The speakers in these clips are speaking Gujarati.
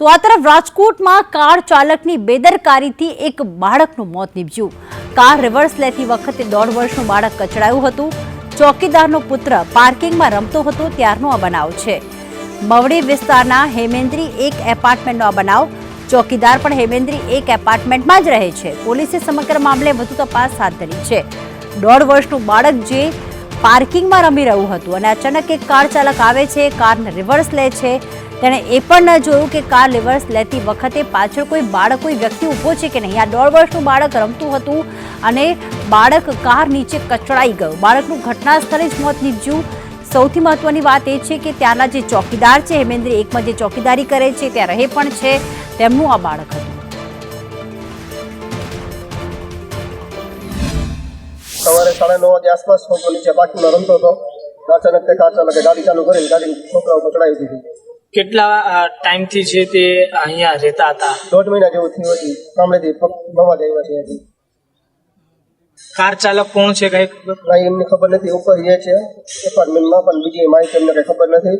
તો આ તરફ રાજકોટમાં કાર ચાલકની બેદરકારીથી એક બાળકનું મોત નીપજ્યું. કાર રિવર્સ લેતી વખતે દોઢ વર્ષનું બાળક કચડાયું હતું. ચોકીદારનો પુત્ર પાર્કિંગમાં રમતો હતો ત્યારનો આ બનાવ છે. મવડી વિસ્તારના હેમેન્દ્રી એક એપાર્ટમેન્ટનો આ બનાવ. ચોકીદાર પણ હેમેન્દ્રી એક એપાર્ટમેન્ટમાં જ રહે છે. પોલીસે સમગ્ર મામલે વધુ તપાસ હાથ ધરી છે. દોઢ વર્ષનું બાળક જે પાર્કિંગમાં રમી રહ્યું હતું અને અચાનક એક કાર ચાલક આવે છે, કારને રિવર્સ લે છે તેણે એ પણ ન જોયું કે કાર રિવર્સ લેતી વખતે પાછળ કોઈ બાળક, કોઈ વ્યક્તિ ઊભો છે કે નહીં? આ દોઢ વર્ષનું બાળક રમતું હતું અને બાળક કાર નીચે કચડાઈ ગયું. બાળકનું ઘટના સ્થળે જ મોત નીપજ્યું. સૌથી મહત્વની વાત એ છે કે ત્યાંના જે ચોકીદાર છે, હેમેન્દ્ર એકમાં જે ચોકીદારી કરે છે, ત્યાં રહે પણ છે. તેમનું આ બાળક હતું. સવારે સાડા નવ વાગે આસપાસ છોકરો નીચે પાર્કિંગમાં રમતો હતો. અચાનક તે કાર ચાલકે ગાડી ચાલુ કરીને ગાડી છોકરાઓ પકડાવી દીધી. કેટલા ટાઈમથી છે તે અહીંયા રહેતા હતા? દોઢ મહિના જેવું થયું હતું. ગામડેથી નવા દેવા છે કાર ચાલક કોણ છે કઈ? ખબર એમને ખબર નથી. ઉપર એ છે. એપાર્ટમેન્ટમાં પણ બીજી માહિતી એમને કંઈ ખબર નથી.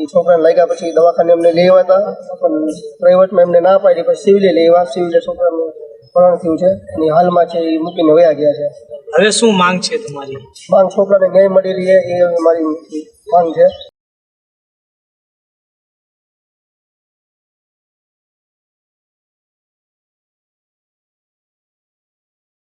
એ છોકરાને લાગ્યા પછી દવાખાને એમને લઈ આવ્યા હતા. પણ પ્રાઇવેટમાં એમને ના પાડી. પછી સિવિલે લઈ આવ્યા. સિવિલે છોકરાનું મરણ થયું છે. અને હાલમાં છે એ મૂકીને વયા ગયા છે. હવે શું માંગ છે તમારી? માંગ છોકરાને ન્યાય મળી રહે એ મારી માંગ છે.